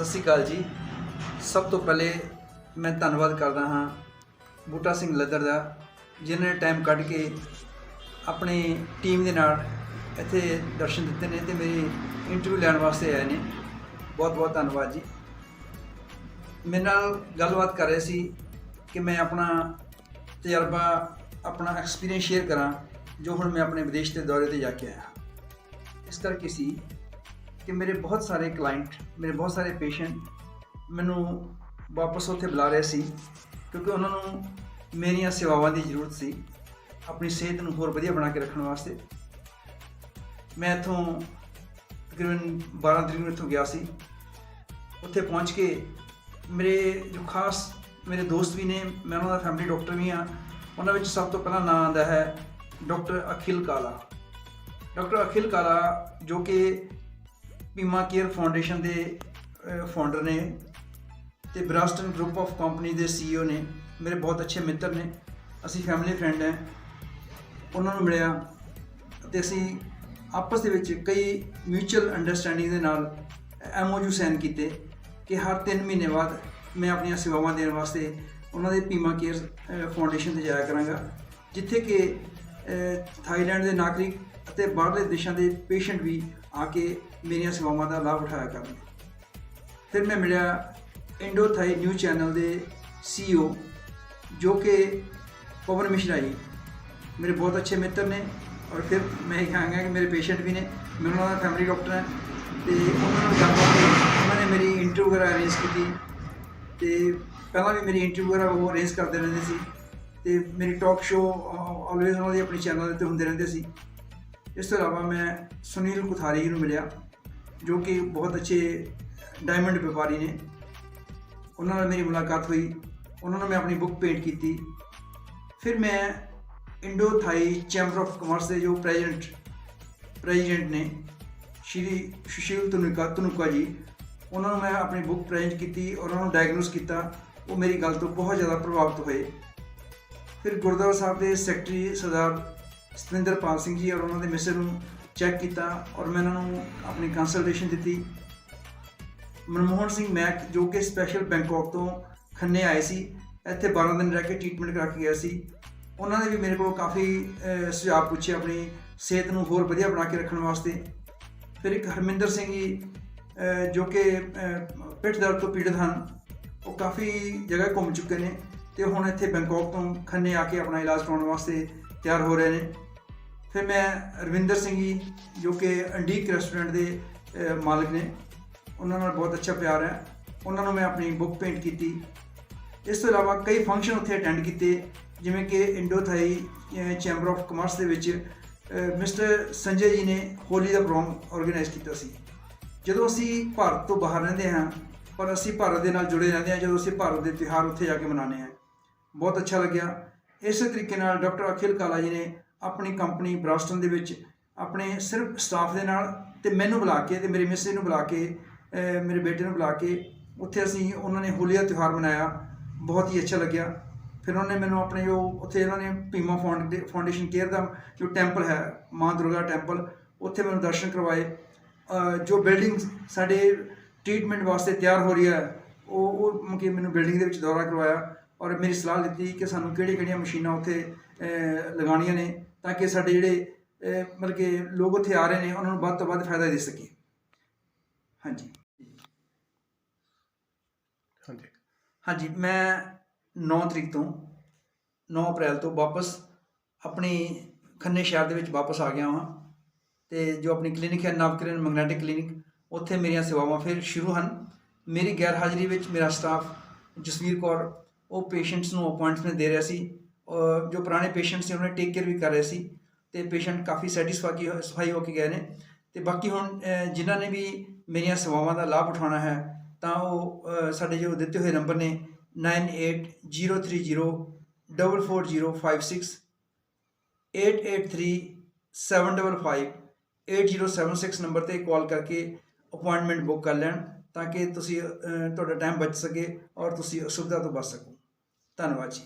ਸਤਿ ਸ਼੍ਰੀ ਅਕਾਲ ਜੀ। ਸਭ ਤੋਂ ਪਹਿਲੇ ਮੈਂ ਧੰਨਵਾਦ ਕਰਦਾ ਹਾਂ ਬੂਟਾ ਸਿੰਘ ਲੱਦਰ ਦਾ, ਜਿਨ੍ਹਾਂ ਨੇ ਟਾਈਮ ਕੱਢ ਕੇ ਆਪਣੀ ਟੀਮ ਦੇ ਨਾਲ ਇੱਥੇ ਦਰਸ਼ਨ ਦਿੱਤੇ ਨੇ ਤੇ ਮੇਰੀ ਇੰਟਰਵਿਊ ਲੈਣ ਵਾਸਤੇ ਆਏ ਨੇ। ਬਹੁਤ ਬਹੁਤ ਧੰਨਵਾਦ ਜੀ। ਮੇਰੇ ਨਾਲ ਗੱਲਬਾਤ ਕਰ ਰਹੇ ਸੀ ਕਿ ਮੈਂ ਆਪਣਾ ਤਜਰਬਾ, ਆਪਣਾ ਐਕਸਪੀਰੀਅੰਸ ਸ਼ੇਅਰ ਕਰਾਂ, ਜੋ ਹੁਣ ਮੈਂ ਆਪਣੇ ਵਿਦੇਸ਼ ਦੇ ਦੌਰੇ ਤੇ ਜਾ ਕੇ ਆਇਆ। ਇਸ ਕਰਕੇ ਸੀ ਕਿ ਮੇਰੇ ਬਹੁਤ ਸਾਰੇ ਕਲਾਇੰਟ ਮੇਰੇ ਬਹੁਤ ਸਾਰੇ ਪੇਸ਼ੈਂਟ ਮੈਨੂੰ ਵਾਪਸ ਉੱਥੇ ਬੁਲਾ ਰਹੇ ਸੀ ਕਿਉਂਕਿ ਉਹਨਾਂ ਨੂੰ ਮੇਰੀਆਂ ਸੇਵਾਵਾਂ ਦੀ ਜ਼ਰੂਰਤ ਸੀ, ਆਪਣੀ ਸਿਹਤ ਨੂੰ ਹੋਰ ਵਧੀਆ ਬਣਾ ਕੇ ਰੱਖਣ ਵਾਸਤੇ। ਮੈਂ ਇੱਥੋਂ ਤਕਰੀਬਨ 12 ਤਰੀਕ ਨੂੰ ਇੱਥੋਂ ਗਿਆ ਸੀ। ਉੱਥੇ ਪਹੁੰਚ ਕੇ ਮੇਰੇ ਜੋ ਖਾਸ ਮੇਰੇ ਦੋਸਤ ਵੀ ਨੇ, ਮੈਂ ਉਹਨਾਂ ਦਾ ਫੈਮਿਲੀ ਡਾਕਟਰ ਵੀ ਹਾਂ, ਉਹਨਾਂ ਵਿੱਚ ਸਭ ਤੋਂ ਪਹਿਲਾਂ ਨਾਮ ਆਉਂਦਾ ਹੈ ਡਾਕਟਰ ਅਖਿਲ ਕਾਲਾ। ਡਾਕਟਰ ਅਖਿਲ ਕਾਲਾ ਜੋ ਕਿ ਭੀਮਾ ਕੇਅਰ ਫਾਊਂਡੇਸ਼ਨ ਦੇ ਫਾਊਂਡਰ ਨੇ ਤੇ ਬਰਾਸਟਨ ਗਰੁੱਪ ਆਫ ਕੰਪਨੀ ਦੇ ਸੀਈਓ ਨੇ। ਮੇਰੇ ਬਹੁਤ ਅੱਛੇ ਮਿੱਤਰ ਨੇ। ਅਸੀਂ ਫੈਮਿਲੀ ਫਰੈਂਡ ਹੈ। ਉਹਨਾਂ ਨੂੰ ਮਿਲਿਆ ਅਤੇ ਅਸੀਂ ਆਪਸ ਦੇ ਵਿੱਚ ਕਈ ਮਿਊਚੁਅਲ ਅੰਡਰਸਟੈਂਡਿੰਗ ਦੇ ਨਾਲ ਐਮਓਯੂ ਸਾਈਨ ਕੀਤੇ ਕਿ ਹਰ 3 ਮਹੀਨੇ ਬਾਅਦ ਮੈਂ ਆਪਣੀਆਂ ਸੇਵਾਵਾਂ ਦੇਣ ਵਾਸਤੇ ਉਹਨਾਂ ਦੇ ਪੀਮਾ ਕੇਅਰ ਫਾਊਂਡੇਸ਼ਨ ਤੇ ਜਾਇਆ ਕਰਾਂਗਾ। ਜਿੱਥੇ ਕਿ ਥਾਈਲੈਂਡ ਦੇ ਨਾਗਰਿਕ ਅਤੇ ਬਾਹਰਲੇ ਦੇਸ਼ਾਂ ਦੇ ਪੇਸ਼ੈਂਟ ਵੀ ਆ ਕੇ ਮੇਰੀਆਂ ਸੇਵਾਵਾਂ ਦਾ ਲਾਭ ਉਠਾਇਆ ਕਰਨ ਫਿਰ ਮੈਂ ਮਿਲਿਆ ਇੰਡੋ ਥਾਈ ਨਿਊ ਚੈਨਲ ਦੇ ਸੀਈਓ ਜੋ ਕਿ ਪਵਨ ਮਿਸ਼ਰਾ ਜੀ। ਮੇਰੇ ਬਹੁਤ ਅੱਛੇ ਮਿੱਤਰ ਨੇ ਔਰ ਫਿਰ ਮੈਂ ਇਹ ਕਹਾਂਗਾ ਕਿ ਮੇਰੇ ਪੇਸ਼ੈਂਟ ਵੀ ਨੇ, ਮੈਂ ਉਹਨਾਂ ਦਾ ਫੈਮਿਲੀ ਡਾਕਟਰ ਹੈ ਤੇ ਉਹਨਾਂ ਨਾਲ ਗੱਲਬਾਤ ਹੋਈ। ਉਹਨਾਂ ਨੇ ਮੇਰੀ ਇੰਟਰਵਿਊ ਵਗੈਰਾ ਅਰੇਂਜ ਕੀਤੀ ਤੇ ਪਹਿਲਾਂ ਵੀ ਮੇਰੀ ਇੰਟਰਵਿਊ ਵਗੈਰਾ ਉਹ ਅਰੇਂਜ ਕਰਦੇ ਰਹਿੰਦੇ ਸੀ ਤੇ ਮੇਰੀ ਟਾਕ ਸ਼ੋ ਆਲਵੇਜ਼ ਉਹਨਾਂ ਦੇ ਆਪਣੇ ਚੈਨਲ 'ਤੇ ਹੁੰਦੇ ਰਹਿੰਦੇ ਸੀ। ਇਸ ਤੋਂ ਇਲਾਵਾ ਮੈਂ ਸੁਨੀਲ ਕੁਥਾਰੀ ਨੂੰ ਮਿਲਿਆ, ਜੋ ਕਿ ਬਹੁਤ ਅੱਛੇ ਡਾਇਮੰਡ ਵਪਾਰੀ ਨੇ। ਉਹਨਾਂ ਨਾਲ ਮੇਰੀ ਮੁਲਾਕਾਤ ਹੋਈ, ਉਹਨਾਂ ਨੂੰ ਮੈਂ ਆਪਣੀ ਬੁੱਕ ਪੇਂਟ ਕੀਤੀ। ਫਿਰ ਮੈਂ Indo Thai chamber of commerce ਦੇ ਜੋ ਪ੍ਰੈਜ਼ੀਡੈਂਟ ਪ੍ਰੈਜ਼ੀਡੈਂਟ ਨੇ, ਸ਼੍ਰੀ ਸੁਸ਼ੀਲ ਤਨੁਕਾ ਤਨੁਕਾ ਜੀ, ਉਹਨਾਂ ਨੂੰ ਮੈਂ ਆਪਣੀ ਬੁੱਕ ਪ੍ਰੈਜ਼ੈਂਟ ਕੀਤੀ ਔਰ ਉਹਨਾਂ ਨੂੰ ਡਾਇਗਨੋਸ ਕੀਤਾ। ਉਹ ਮੇਰੀ ਗੱਲ ਤੋਂ ਬਹੁਤ ਜ਼ਿਆਦਾ ਪ੍ਰਭਾਵਿਤ ਹੋਏ। ਫਿਰ ਗੁਰਦੁਆਰਾ ਸਾਹਿਬ ਦੇ ਸੈਕਟਰੀ ਸਰਦਾਰ ਸਤਿੰਦਰਪਾਲ ਸਿੰਘ ਜੀ ਔਰ ਉਹਨਾਂ ਦੇ ਮਿਸਰ ਨੂੰ ਚੈੱਕ ਕੀਤਾ ਔਰ ਮੈਂ ਉਹਨਾਂ ਨੂੰ ਆਪਣੀ ਕੰਸਲਟੇਸ਼ਨ ਦਿੱਤੀ। ਮਨਮੋਹਨ ਸਿੰਘ ਮੈਕ ਜੋ ਕਿ ਸਪੈਸ਼ਲ ਬੈਂਕਾਕ ਤੋਂ ਖੰਨੇ ਆਏ ਸੀ, ਇੱਥੇ 12 ਦਿਨ ਰਹਿ ਕੇ ਟ੍ਰੀਟਮੈਂਟ ਕਰਾ ਕੇ ਗਿਆ ਸੀ। ਉਹਨਾਂ ਨੇ ਵੀ ਮੇਰੇ ਕੋਲ ਕਾਫੀ ਸੁਝਾਅ ਪੁੱਛੇ ਆਪਣੀ ਸਿਹਤ ਨੂੰ ਹੋਰ ਵਧੀਆ ਬਣਾ ਕੇ ਰੱਖਣ ਵਾਸਤੇ। ਫਿਰ ਇੱਕ ਹਰਮਿੰਦਰ ਸਿੰਘ ਜੀ ਜੋ ਕਿ ਪਿੱਠ ਦਰਦ ਤੋਂ ਪੀੜਤ ਹਨ, ਉਹ ਕਾਫੀ ਜਗ੍ਹਾ ਘੁੰਮ ਚੁੱਕੇ ਨੇ ਤੇ ਹੁਣ ਇੱਥੇ ਬੈਂਕਾਕ ਤੋਂ ਖੰਨੇ ਆ ਕੇ ਆਪਣਾ ਇਲਾਜ ਕਰਾਉਣ ਵਾਸਤੇ ਤਿਆਰ ਹੋ ਰਹੇ ਨੇ। ਫਿਰ ਮੈਂ ਰਵਿੰਦਰ ਸਿੰਘ ਜੀ, ਜੋ ਕਿ ਅੰਡੀਕ ਰੈਸਟੋਰੈਂਟ ਦੇ ਮਾਲਕ ਨੇ, ਉਹਨਾਂ ਨਾਲ ਬਹੁਤ ਅੱਛਾ ਪਿਆਰ ਹੈ। ਉਹਨਾਂ ਨੂੰ ਮੈਂ ਆਪਣੀ ਬੁੱਕ ਪੇਂਟ ਕੀਤੀ। ਇਸ ਤੋਂ ਇਲਾਵਾ ਕਈ ਫੰਕਸ਼ਨ ਉੱਥੇ ਅਟੈਂਡ ਕੀਤੇ, ਜਿਵੇਂ ਕਿ Indo Thai chamber of commerce ਦੇ ਵਿੱਚ ਮਿਸਟਰ ਸੰਜੇ ਜੀ ਨੇ ਹੋਲੀ ਦਾ ਪ੍ਰੋਗਰਾਮ ਆਰਗੇਨਾਈਜ਼ ਕੀਤਾ ਸੀ। ਜਦੋਂ ਅਸੀਂ ਭਾਰਤ ਤੋਂ ਬਾਹਰ ਰਹਿੰਦੇ ਹਾਂ, ਪਰ ਅਸੀਂ ਭਾਰਤ ਦੇ ਨਾਲ ਜੁੜੇ ਰਹਿੰਦੇ ਹਾਂ, ਜਦੋਂ ਅਸੀਂ ਭਾਰਤ ਦੇ ਤਿਉਹਾਰ ਉੱਥੇ ਜਾ ਕੇ ਮਨਾਉਂਦੇ ਹਾਂ। ਬਹੁਤ ਅੱਛਾ ਲੱਗਿਆ। ਇਸੇ ਤਰੀਕੇ ਨਾਲ ਡਾਕਟਰ ਅਖਿਲ ਕਾਲਾ ਜੀ ਨੇ ਆਪਣੀ ਕੰਪਨੀ ਬਰਾਸਟਨ ਦੇ ਵਿੱਚ ਆਪਣੇ ਸਿਰਫ ਸਟਾਫ ਦੇ ਨਾਲ ਤੇ ਮੈਨੂੰ ਬੁਲਾ ਕੇ ਤੇ ਮੇਰੇ ਮਿਸਿਸ ਨੂੰ ਬੁਲਾ ਕੇ ਮੇਰੇ ਬੇਟੇ ਨੂੰ ਬੁਲਾ ਕੇ ਉੱਥੇ ਅਸੀਂ ਉਹਨਾਂ ਨੇ ਹੋਲੀ ਦਾ ਤਿਉਹਾਰ ਮਨਾਇਆ। ਬਹੁਤ ਹੀ ਅੱਛਾ ਲੱਗਿਆ। ਫਿਰ ਉਹਨਾਂ ਨੇ ਮੈਨੂੰ ਆਪਣੇ ਜੋ ਉੱਥੇ ਇਹਨਾਂ ਨੇ ਭੀਮਾ ਫਾਊਂਡ- ਫਾਊਂਡੇਸ਼ਨ ਕੇਅਰ ਦਾ ਜੋ ਟੈਂਪਲ ਹੈ, ਮਾਂ ਦੁਰਗਾ ਟੈਂਪਲ, ਉੱਥੇ ਮੈਨੂੰ ਦਰਸ਼ਨ ਕਰਵਾਏ। ਜੋ ਬਿਲਡਿੰਗ ਸਾਡੇ ਟ੍ਰੀਟਮੈਂਟ ਵਾਸਤੇ ਤਿਆਰ ਹੋ ਰਹੀ ਹੈ, ਉਹ ਉਹ ਕਿ ਮੈਨੂੰ ਬਿਲਡਿੰਗ ਦੇ ਵਿੱਚ ਦੌਰਾ ਕਰਵਾਇਆ। ਔਰ ਮੇਰੀ ਸਲਾਹ ਦਿੱਤੀ ਕਿ ਸਾਨੂੰ ਕਿਹੜੀਆਂ ਕਿਹੜੀਆਂ ਮਸ਼ੀਨਾਂ ਉੱਥੇ ਲਗਾਉਣੀਆਂ ਨੇ ਤਾਂ ਕਿ ਸਾਡੇ ਜਿਹੜੇ ਮਤਲਬ ਕਿ ਲੋਕ ਉੱਥੇ ਆ ਰਹੇ ਨੇ ਉਹਨਾਂ ਨੂੰ ਵੱਧ ਤੋਂ ਵੱਧ ਫਾਇਦਾ ਦੇ ਸਕੀਏ। ਹਾਂਜੀ। ਹਾਂਜੀ। ਹਾਂਜੀ ਮੈਂ 9 ਤਰੀਕ ਤੋਂ 9 ਅਪ੍ਰੈਲ ਤੋਂ ਵਾਪਸ ਆਪਣੀ ਖੰਨੇ ਸ਼ਹਿਰ ਦੇ ਵਿੱਚ ਵਾਪਸ ਆ ਗਿਆ ਹਾਂ ਤੇ ਜੋ ਆਪਣੀ ਕਲੀਨਿਕ ਹੈ ਨਵਕਿਰਨ ਮੈਗਨੈਟਿਕ ਕਲੀਨਿਕ ਉੱਥੇ ਮੇਰੀਆਂ ਸੇਵਾਵਾਂ ਫਿਰ ਸ਼ੁਰੂ ਹਨ। ਮੇਰੀ ਗੈਰ ਹਾਜ਼ਰੀ ਵਿੱਚ ਮੇਰਾ ਸਟਾਫ ਜਸਵੀਰ ਕੌਰ ਉਹ ਪੇਸ਼ੈਂਟਸ ਨੂੰ ਅਪਾਇੰਟਮੈਂਟ ਦੇ ਰਿਹਾ ਸੀ ਔਰ ਜੋ ਪੁਰਾਣੇ ਪੇਸ਼ੈਂਟ ਸੀ, ਉਹਨਾਂ ਨੇ ਟੇਕ ਕੇਅਰ ਵੀ ਕਰ ਰਹੇ ਸੀ ਤੇ ਪੇਸ਼ੈਂਟ ਕਾਫੀ ਸੈਟੀਸਫਾਈ ਸਫ਼ਾਈ ਹੋ ਕੇ ਗਏ ਨੇ। ਤੇ ਬਾਕੀ ਹੁਣ ਜਿਨ੍ਹਾਂ ਨੇ ਵੀ ਮੇਰੀਆਂ ਸੇਵਾਵਾਂ ਦਾ ਲਾਭ ਉਠਾਉਣਾ ਹੈ, ਤਾਂ ਉਹ ਸਾਡੇ ਜੋ ਦਿੱਤੇ ਹੋਏ ਨੰਬਰ ਨੇ 9803044056 883755 8076 ਨੰਬਰ ਤੇ ਕਾਲ ਕਰਕੇ ਅਪਾਇੰਟਮੈਂਟ ਬੁੱਕ ਕਰ ਲੈਣ, ਤਾਂ ਕਿ ਤੁਸੀਂ ਤੁਹਾਡਾ ਟਾਈਮ ਬਚ ਸਕੇ ਔਰ ਤੁਸੀਂ ਅਸੁਵਿਧਾ ਤੋਂ ਬਚ ਸਕੋ। ਧੰਨਵਾਦ ਜੀ